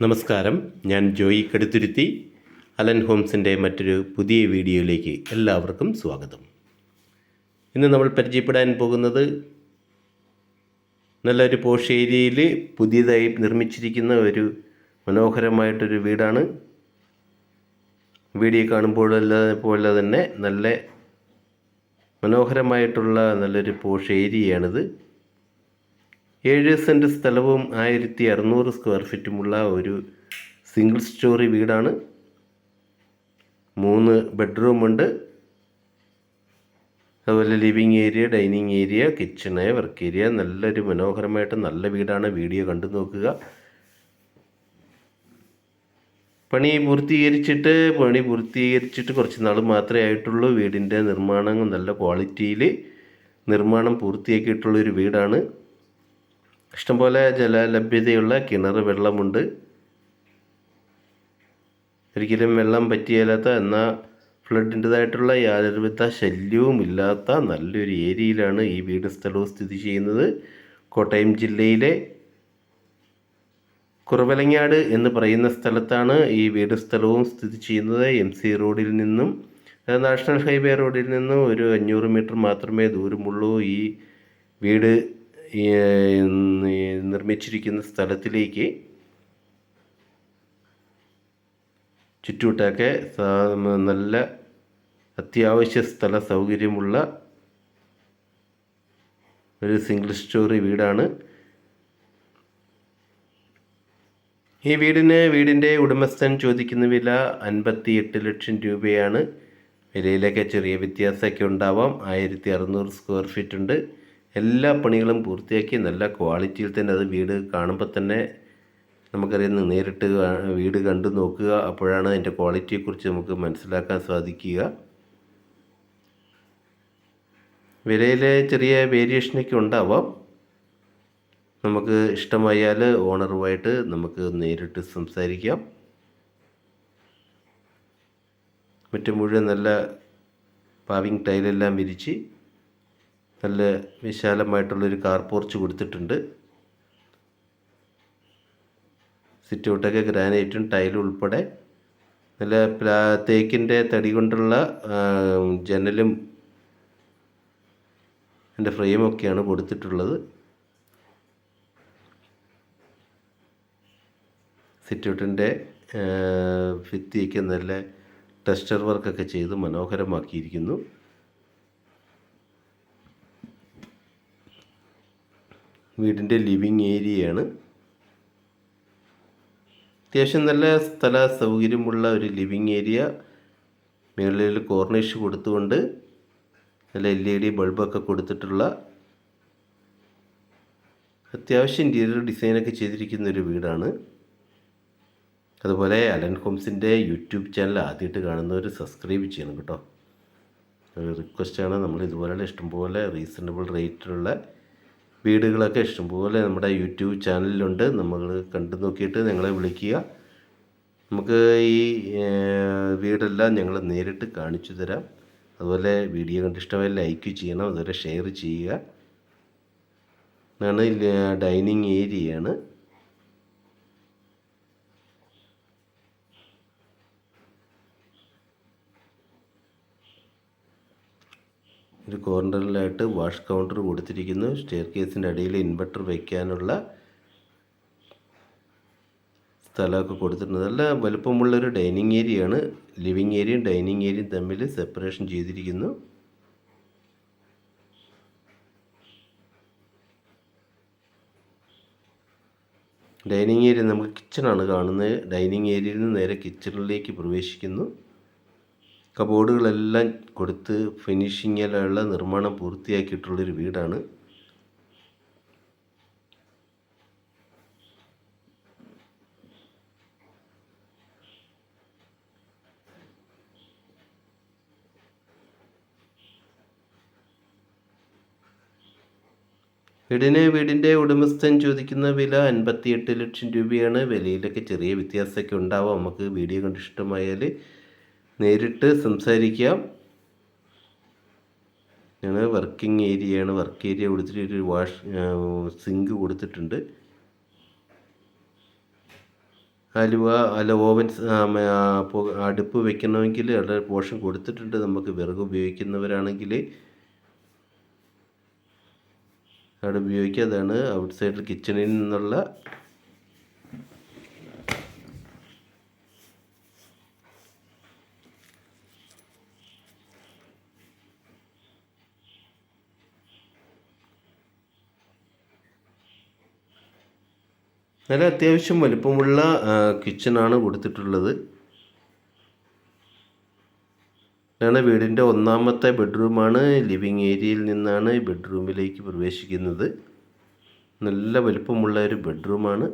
നമസ്കാരം. ഞാൻ ജോയി കടുത്തുരുത്തി. അലൻ ഹോംസിന്റെ മറ്റൊരു പുതിയ വീഡിയോയിലേക്ക് എല്ലാവർക്കും സ്വാഗതം. ഇന്ന് നമ്മൾ പരിചയപ്പെടാൻ പോകുന്നത് നല്ലൊരു പോഷ് ഏരിയയിൽ പുതിയതായി നിർമ്മിച്ചിരിക്കുന്ന ഒരു മനോഹരമായിട്ടൊരു വീടാണ്. വീഡിയോ കാണുമ്പോഴല്ലാതെ പോലെ തന്നെ നല്ല മനോഹരമായിട്ടുള്ള നല്ലൊരു പോഷ് ഏരിയയാണിത് ഏഴ് സെന്റ് സ്ഥലവും ആയിരത്തി അറുന്നൂറ് സ്ക്വയർ ഫീറ്റുമുള്ള ഒരു സിംഗിൾ സ്റ്റോറി വീടാണ്. മൂന്ന് ബെഡ്റൂമുണ്ട് അതുപോലെ living area dining area kitchen work area നല്ലൊരു മനോഹരമായിട്ട് നല്ല വീടാണ്. വീഡിയോ കണ്ടു നോക്കുക. പണി പൂർത്തീകരിച്ചിട്ട് പണി പൂർത്തീകരിച്ചിട്ട് കുറച്ച് നാൾ മാത്രമേ ആയിട്ടുള്ളൂ. വീടിന്റെ നിർമ്മാണം നല്ല ക്വാളിറ്റിയിൽ നിർമ്മാണം പൂർത്തിയാക്കിയിട്ടുള്ളൊരു വീടാണ്. ഇഷ്ടംപോലെ ജലലഭ്യതയുള്ള കിണർ വെള്ളമുണ്ട്. ഒരിക്കലും വെള്ളം പറ്റിയാലാത്ത എന്നാൽ ഫ്ലഡിന്റെതായിട്ടുള്ള യാതൊരുവിധ ശല്യവും ഇല്ലാത്ത നല്ലൊരു ഏരിയയിലാണ് ഈ വീട് സ്ഥലവും സ്ഥിതി ചെയ്യുന്നത്. കോട്ടയം ജില്ലയിലെ കുറവലങ്ങാട് എന്ന് പറയുന്ന സ്ഥലത്താണ് ഈ വീട് സ്ഥലവും സ്ഥിതി ചെയ്യുന്നത്. എം സി റോഡിൽ നിന്നും നാഷണൽ ഹൈവേ റോഡിൽ നിന്നും ഒരു അഞ്ഞൂറ് മീറ്റർ മാത്രമേ ദൂരമുള്ളൂ ഈ വീട് നിർമ്മിച്ചിരിക്കുന്ന സ്ഥലത്തിലേക്ക് ചുറ്റുവട്ടമൊക്കെ നല്ല അത്യാവശ്യ സ്ഥല സൗകര്യമുള്ള ഒരു സിംഗിൾ സ്റ്റോറി വീടാണ്. ഈ വീടിന് വീടിന്റെ ഉടമസ്ഥൻ ചോദിക്കുന്ന വില അൻപത്തി എട്ട് ലക്ഷം രൂപയാണ്. വിലയിലൊക്കെ ചെറിയ വ്യത്യാസമൊക്കെ ഉണ്ടാവാം. ആയിരത്തി അറുന്നൂറ് സ്ക്വയർ ഫീറ്റ് ഉണ്ട് എല്ലാ പണികളും പൂർത്തിയാക്കി നല്ല ക്വാളിറ്റിയിൽ തന്നെ അത് വീട് കാണുമ്പോൾ തന്നെ നമുക്കറിയാം നേരിട്ട് വീട് കണ്ടു നോക്കുക. അപ്പോഴാണ് അതിന്റെ ക്വാളിറ്റിയെക്കുറിച്ച് നമുക്ക് മനസ്സിലാക്കാൻ സാധിക്കുക. വിലയിൽ ചെറിയ വേരിയേഷനൊക്കെ ഉണ്ടാവാം. നമുക്ക് ഇഷ്ടമായാൽ ഓണറുമായിട്ട് നമുക്ക് നേരിട്ട് സംസാരിക്കാം. മറ്റു മുഴുവൻ നല്ല പാവിങ് ടൈലെല്ലാം വിരിച്ച് നല്ല വിശാലമായിട്ടുള്ളൊരു കാർ പോർച്ച് കൊടുത്തിട്ടുണ്ട്. സിറ്റ് ഔട്ടൊക്കെ ഗ്രാനൈറ്റും ടൈലും ഉൾപ്പെടെ. നല്ല പ്ലാ തേക്കിന്റെ തടി കൊണ്ടുള്ള ജനലും എന്റെ ഫ്രെയിമൊക്കെയാണ് കൊടുത്തിട്ടുള്ളത്. സിറ്റ് ഔട്ടിന്റെ ഭിത്തിയൊക്കെ നല്ല ടെസ്റ്റർ വർക്കൊക്കെ ചെയ്ത് മനോഹരമാക്കിയിരിക്കുന്നു. വീടിന്റെ ലിവിങ് ഏരിയയാണ്. അത്യാവശ്യം നല്ല സ്ഥല സൗകര്യമുള്ള ഒരു ലിവിങ് ഏരിയ. മുകളിൽ കോർണിഷ് കൊടുത്തുകൊണ്ട് നല്ല എൽ ഇ ഡി ബൾബൊക്കെ കൊടുത്തിട്ടുള്ള അത്യാവശ്യം ഇന്റീരിയർ ഡിസൈനൊക്കെ ചെയ്തിരിക്കുന്ന ഒരു വീടാണ്. അതുപോലെ അലൻ ഹോംസിന്റെ യൂട്യൂബ് ചാനൽ ആദ്യമായിട്ട് കാണുന്നവർ സബ്സ്ക്രൈബ് ചെയ്യണം കേട്ടോ. റിക്വസ്റ്റാണ് നമ്മൾ ഇതുപോലെയുള്ള ഇഷ്ടംപോലെ റീസണബിൾ റേറ്റിലുള്ള വീടുകളൊക്കെ ഇഷ്ടംപോലെ നമ്മുടെ യൂട്യൂബ് ചാനലിലുണ്ട്. നമ്മൾ കണ്ടു നോക്കിയിട്ട് ഞങ്ങളെ വിളിക്കുക. നമുക്ക് ഈ വീടെല്ലാം ഞങ്ങൾ നേരിട്ട് കാണിച്ചു തരാം. അതുപോലെ വീഡിയോ കണ്ട് ഇഷ്ടമായി ലൈക്ക് ചെയ്യണം. അതുപോലെ ഷെയർ ചെയ്യുക. ഇതാണ് ഡൈനിങ് ഏരിയയാണ്. ഒരു കോർണറിലായിട്ട് വാഷ് കൗണ്ടർ കൊടുത്തിരിക്കുന്നു. സ്റ്റെയർ കേസിന്റെ അടിയിൽ ഇൻവെർട്ടർ വയ്ക്കാനുള്ള സ്ഥലമൊക്കെ കൊടുത്തിട്ടുണ്ട്. നല്ല വലുപ്പമുള്ളൊരു ഡൈനിങ് ഏരിയയാണ്. ലിവിങ് ഏരിയയും ഡൈനിങ് ഏരിയയും തമ്മിൽ സെപ്പറേഷൻ ചെയ്തിരിക്കുന്നു. ഡൈനിങ് ഏരിയ നമുക്ക് കിച്ചണാണ് കാണുന്നത്. ഡൈനിങ് ഏരിയയിൽ നിന്ന് നേരെ കിച്ചണിലേക്ക് പ്രവേശിക്കുന്നു. കബോർഡുകളെല്ലാം കൊടുത്ത് ഫിനിഷിങ്ങിലുള്ള നിർമ്മാണം പൂർത്തിയാക്കിയിട്ടുള്ളൊരു വീടാണ്. വീടിന് വീടിന്റെ ഉടമസ്ഥൻ ചോദിക്കുന്ന വില അൻപത്തിയെട്ട് ലക്ഷം രൂപയാണ്. വിലയിലൊക്കെ ചെറിയ വ്യത്യാസമൊക്കെ ഉണ്ടാവാം. നമുക്ക് വീഡിയോ കണ്ട് ഇഷ്ടമായാൽ നേരിട്ട് സംസാരിക്കാം ഞാൻ വർക്കിംഗ് ഏരിയയാണ് വർക്ക് ഏരിയ കൊടുത്തിട്ട് ഒരു വാഷ് സിങ്ക് കൊടുത്തിട്ടുണ്ട്. അലുവ അല്ല ഓവൻ അടുപ്പ് വെക്കണമെങ്കിൽ അവിടെ പോഷൻ കൊടുത്തിട്ടുണ്ട്. നമുക്ക് വിറക് ഉപയോഗിക്കുന്നവരാണെങ്കിൽ അവിടെ ഉപയോഗിക്കുക. അതാണ് ഔട്ട് സൈഡിൽ കിച്ചണിൽ നിന്നുള്ള നല്ല അത്യാവശ്യം വലിപ്പമുള്ള കിച്ചണാണ് കൊടുത്തിട്ടുള്ളത്. ഇതാണ് വീടിന്റെ ഒന്നാമത്തെ ബെഡ്റൂമാണ് ലിവിങ് ഏരിയയിൽ നിന്നാണ് ബെഡ്റൂമിലേക്ക് പ്രവേശിക്കുന്നത്. നല്ല വലിപ്പമുള്ള ഒരു ബെഡ്റൂമാണ്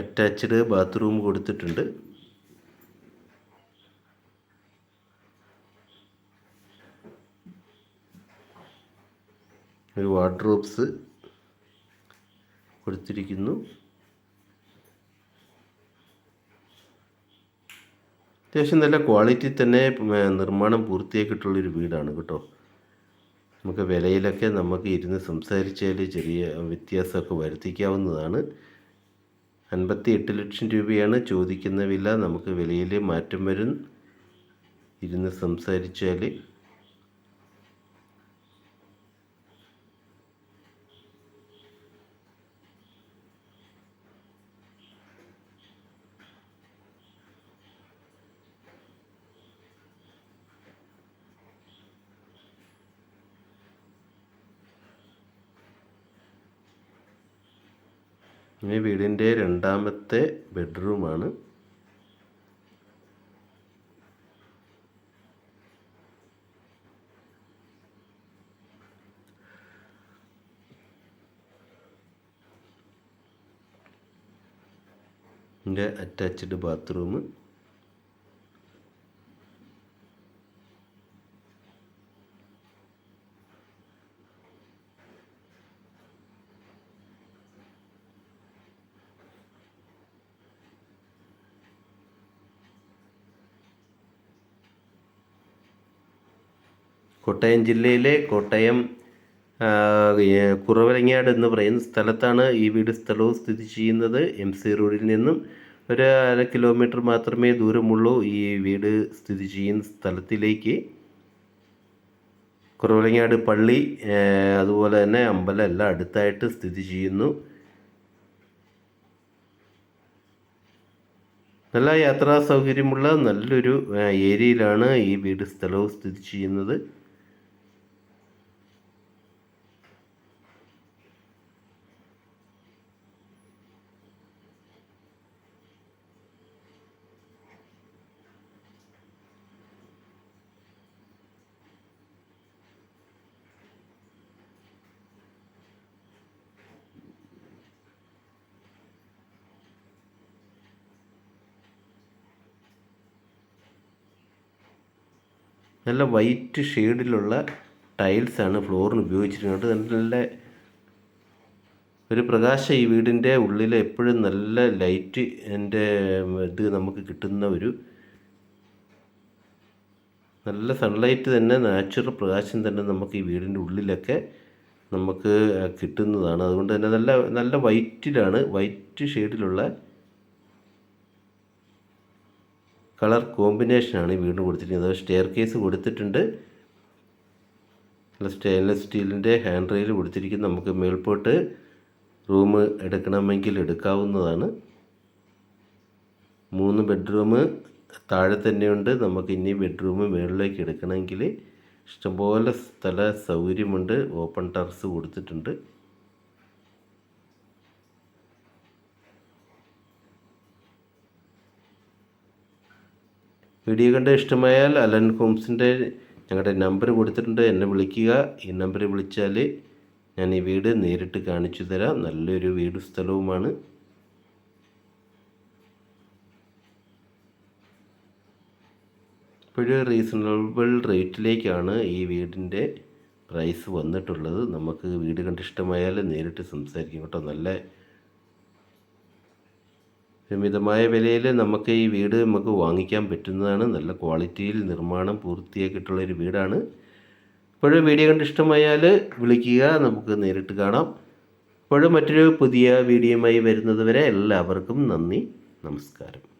അറ്റാച്ച്ഡ് ബാത്റൂം കൊടുത്തിട്ടുണ്ട്. വാർഡ്രോബ്സ് കൊടുത്തിരിക്കുന്നു. അത്യാവശ്യം നല്ല ക്വാളിറ്റി തന്നെ നിർമ്മാണം പൂർത്തിയാക്കിയിട്ടുള്ളൊരു വീടാണ് കേട്ടോ. നമുക്ക് വിലയിലൊക്കെ നമുക്ക് ഇരുന്ന് സംസാരിച്ചാൽ ചെറിയ വ്യത്യാസമൊക്കെ വരുത്തിക്കാവുന്നതാണ്. അൻപത്തി എട്ട് ലക്ഷം രൂപയാണ് ചോദിക്കുന്ന വില. നമുക്ക് വിലയിൽ മാറ്റം വരും. ഇരുന്ന് സംസാരിച്ചാൽ ഈ വീടിന്റെ രണ്ടാമത്തെ ബെഡ്റൂമാണ്. അറ്റാച്ച്ഡ് ബാത്റൂം കോട്ടയം ജില്ലയിലെ കോട്ടയം കുറവരങ്ങാട് എന്ന് പറയുന്ന സ്ഥലത്താണ് ഈ വീട് സ്ഥലവും സ്ഥിതി ചെയ്യുന്നത്. എം സി റോഡിൽ നിന്നും ഒരു അര കിലോമീറ്റർ മാത്രമേ ദൂരമുള്ളൂ ഈ വീട് സ്ഥിതി ചെയ്യുന്ന സ്ഥലത്തിലേക്ക്. കുറവലങ്ങാട് പള്ളി അതുപോലെ തന്നെ അമ്പലം എല്ലാം അടുത്തായിട്ട് സ്ഥിതി ചെയ്യുന്നു. നല്ല യാത്രാ സൗകര്യമുള്ള നല്ലൊരു ഏരിയയിലാണ് ഈ വീട് സ്ഥലവും സ്ഥിതി ചെയ്യുന്നത്. നല്ല വൈറ്റ് ഷെയ്ഡിലുള്ള ടൈൽസാണ് ഫ്ലോറിന് ഉപയോഗിച്ചിരിക്കുന്നത്. നല്ല ഒരു പ്രകാശം ഈ വീടിന്റെ ഉള്ളിൽ എപ്പോഴും നല്ല ലൈറ്റ് എന്റെ ഇത് നമുക്ക് കിട്ടുന്ന ഒരു നല്ല സൺലൈറ്റ് തന്നെ നാച്ചുറൽ പ്രകാശം തന്നെ നമുക്ക് ഈ വീടിന്റെ ഉള്ളിലൊക്കെ നമുക്ക് കിട്ടുന്നതാണ്. അതുകൊണ്ട് തന്നെ നല്ല നല്ല വൈറ്റിലാണ് വൈറ്റ് ഷെയ്ഡിലുള്ള കളർ കോമ്പിനേഷനാണ് ഈ വീടിന് കൊടുത്തിരിക്കുന്നത്. സ്റ്റെയർ കേസ് കൊടുത്തിട്ടുണ്ട്. സ്റ്റെയിൻലെസ് സ്റ്റീലിന്റെ ഹാൻഡ് റെയിൽ കൊടുത്തിരിക്കുന്നു. നമുക്ക് മേൽപോട്ട് റൂം എടുക്കണമെങ്കിൽ എടുക്കാവുന്നതാണ്. മൂന്ന് ബെഡ്റൂം താഴെ തന്നെയുണ്ട്. നമുക്ക് ഇനി ബെഡ്റൂം മുകളിലേക്ക് എടുക്കണമെങ്കിൽ ഇഷ്ടംപോലെ സ്ഥല സൗകര്യമുണ്ട്. ഓപ്പൺ ടെറസ് കൊടുത്തിട്ടുണ്ട്. വീഡിയോ കണ്ട് ഇഷ്ടമായാൽ അലൻ ഹോംസിന്റെ ഞങ്ങളുടെ നമ്പർ കൊടുത്തിട്ടുണ്ട്. എന്നെ വിളിക്കുക. ഈ നമ്പറിൽ വിളിച്ചാൽ ഞാൻ ഈ വീട് നേരിട്ട് കാണിച്ചു തരാം. നല്ലൊരു വീട് സ്ഥലവുമാണ്. ഇപ്പോഴും റീസണബിൾ റേറ്റിലേക്കാണ് ഈ വീടിന്റെ പ്രൈസ് വന്നിട്ടുള്ളത്. നമുക്ക് വീട് കണ്ട് ഇഷ്ടമായാൽ നേരിട്ട് സംസാരിക്കും കേട്ടോ. നല്ല മിതമായ വിലയിൽ നമുക്ക് ഈ വീട് നമുക്ക് വാങ്ങിക്കാൻ പറ്റുന്നതാണ്. നല്ല ക്വാളിറ്റിയിൽ നിർമ്മാണം പൂർത്തിയാക്കിയിട്ടുള്ളൊരു വീടാണ്. ഇപ്പോഴും വീഡിയോ കണ്ട് ഇഷ്ടമായാൽ വിളിക്കുക. നമുക്ക് നേരിട്ട് കാണാം. ഇപ്പോഴും മറ്റൊരു പുതിയ വീഡിയോയുമായി വരുന്നത് വരെ എല്ലാവർക്കും നന്ദി. നമസ്കാരം.